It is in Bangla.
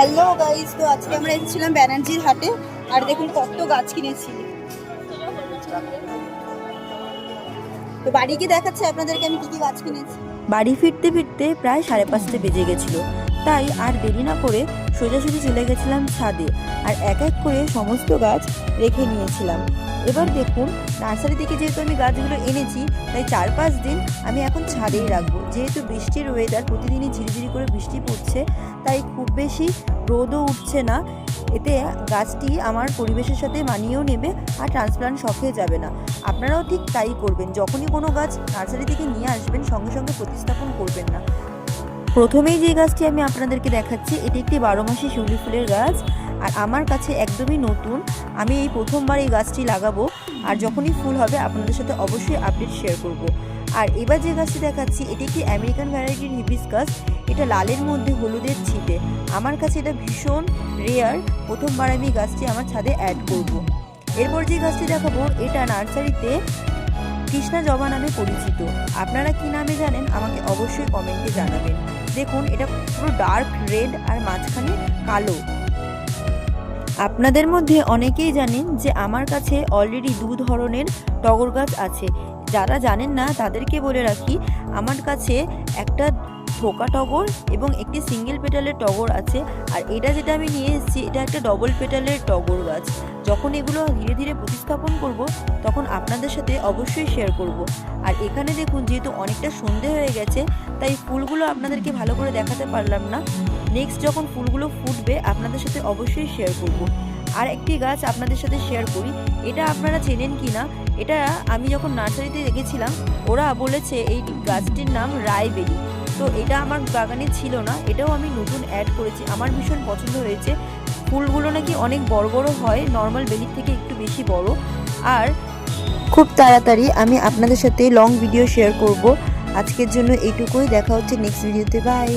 হ্যালো গাইস তো আজকে আমরা এসেছিলাম ব্যানার্জির হাটে। আর দেখুন কত গাছ কিনেছি। তো বাড়ি গিয়ে দেখাচ্ছে আপনাদেরকে আমি কি কি গাছ কিনেছি। বাড়ি ফিরতে ফিরতে প্রায় সাড়ে পাঁচটা বেজে গেছিল। তাই আর দেরি না করে সোজাসুজি চলে গেছিলাম ছাদে। আর এক এক করে সমস্ত গাছ রেখে নিয়েছিলাম। এবার দেখুন নার্সারি থেকে যেহেতু আমি গাছগুলো এনেছি, তাই চার পাঁচ দিন আমি এখন ছাদেই রাখব। যেহেতু বৃষ্টির ওয়েদার প্রতিদিনই ঝিরিঝিরি করে বৃষ্টি পড়ছে, তাই খুব বেশি রোদও উঠছে না। এতে গাছটি আমার পরিবেশের সাথে মানিয়েও নেবে আর ট্রান্সপ্লান্ট শখে যাবে না। আপনারাও ঠিক তাই করবেন। যখনই কোনো গাছ নার্সারি থেকে নিয়ে আসবেন, সঙ্গে সঙ্গে প্রতিস্থাপন করবেন না। প্রথমেই যে গাছটি আমি আপনাদেরকে দেখাচ্ছি, এটি একটি বারো মাসি শিউলি ফুলের গাছ। আর আমার কাছে একদমই নতুন। আমি এই প্রথমবার এই গাছটি লাগাবো। আর যখনই ফুল হবে, আপনাদের সাথে অবশ্যই আপডেট শেয়ার করব। আর এবার যে গাছটি দেখাচ্ছি, এটি একটি আমেরিকান ভ্যারাইটির হিবিসকাস এটা লালের মধ্যে হলুদের ছিটে আমার কাছে এটা ভীষণ রেয়ার প্রথমবার আমি গাছটি আমার ছাদে অ্যাড করব। এরপর যে গাছটি দেখাবো, এটা নার্সারিতে কৃষ্ণা জবা নামে পরিচিত। আপনারা কি নামে জানেন, আমাকে অবশ্যই কমেন্টে জানাবেন। দেখুন, এটা পুরো ডার্ক রেড আর মাঝখানে কালো। আপনাদের মধ্যে অনেকেই জানেন যে আমার কাছে অলরেডি দু ধরনের টগর গাছ আছে। যারা জানেন না, তাদেরকে বলে রাখি, আমার কাছে একটা থোকা টগর এবং একটি সিঙ্গেল পেটালের টগর আছে। আর এটা যেটা আমি নিয়ে এসেছি, এটা একটা ডবল পেটালের টগর গাছ। যখন এগুলো ধীরে ধীরে প্রতিস্থাপন করব, তখন আপনাদের সাথে অবশ্যই শেয়ার করব। আর এখানে দেখুন, যেহেতু অনেকটা সন্ধে হয়ে গেছে, তাই ফুলগুলো আপনাদেরকে ভালো করে দেখাতে পারলাম না। নেক্সট যখন ফুলগুলো ফুটবে, আপনাদের সাথে অবশ্যই শেয়ার করব। আর একটি গাছ আপনাদের সাথে শেয়ার করি। এটা আপনারা চেনেন কি না এটা আমি যখন নার্সারিতে দেখেছিলাম, ওরা বলেছে এই গাছটির নাম রায়বেরি। তো এটা আমার বাগানে ছিল না, এটাও আমি নতুন অ্যাড করেছি। আমার ভীষণ পছন্দ হয়েছে। ফুলগুলো নাকি অনেক বড় বড় হয় নর্মাল বেলির থেকে একটু বেশি বড়। আর খুব তাড়াতাড়ি আমি আপনাদের সাথে লং ভিডিও শেয়ার করব। আজকের জন্য এইটুকুই, দেখা হচ্ছে নেক্সট ভিডিওতে বাই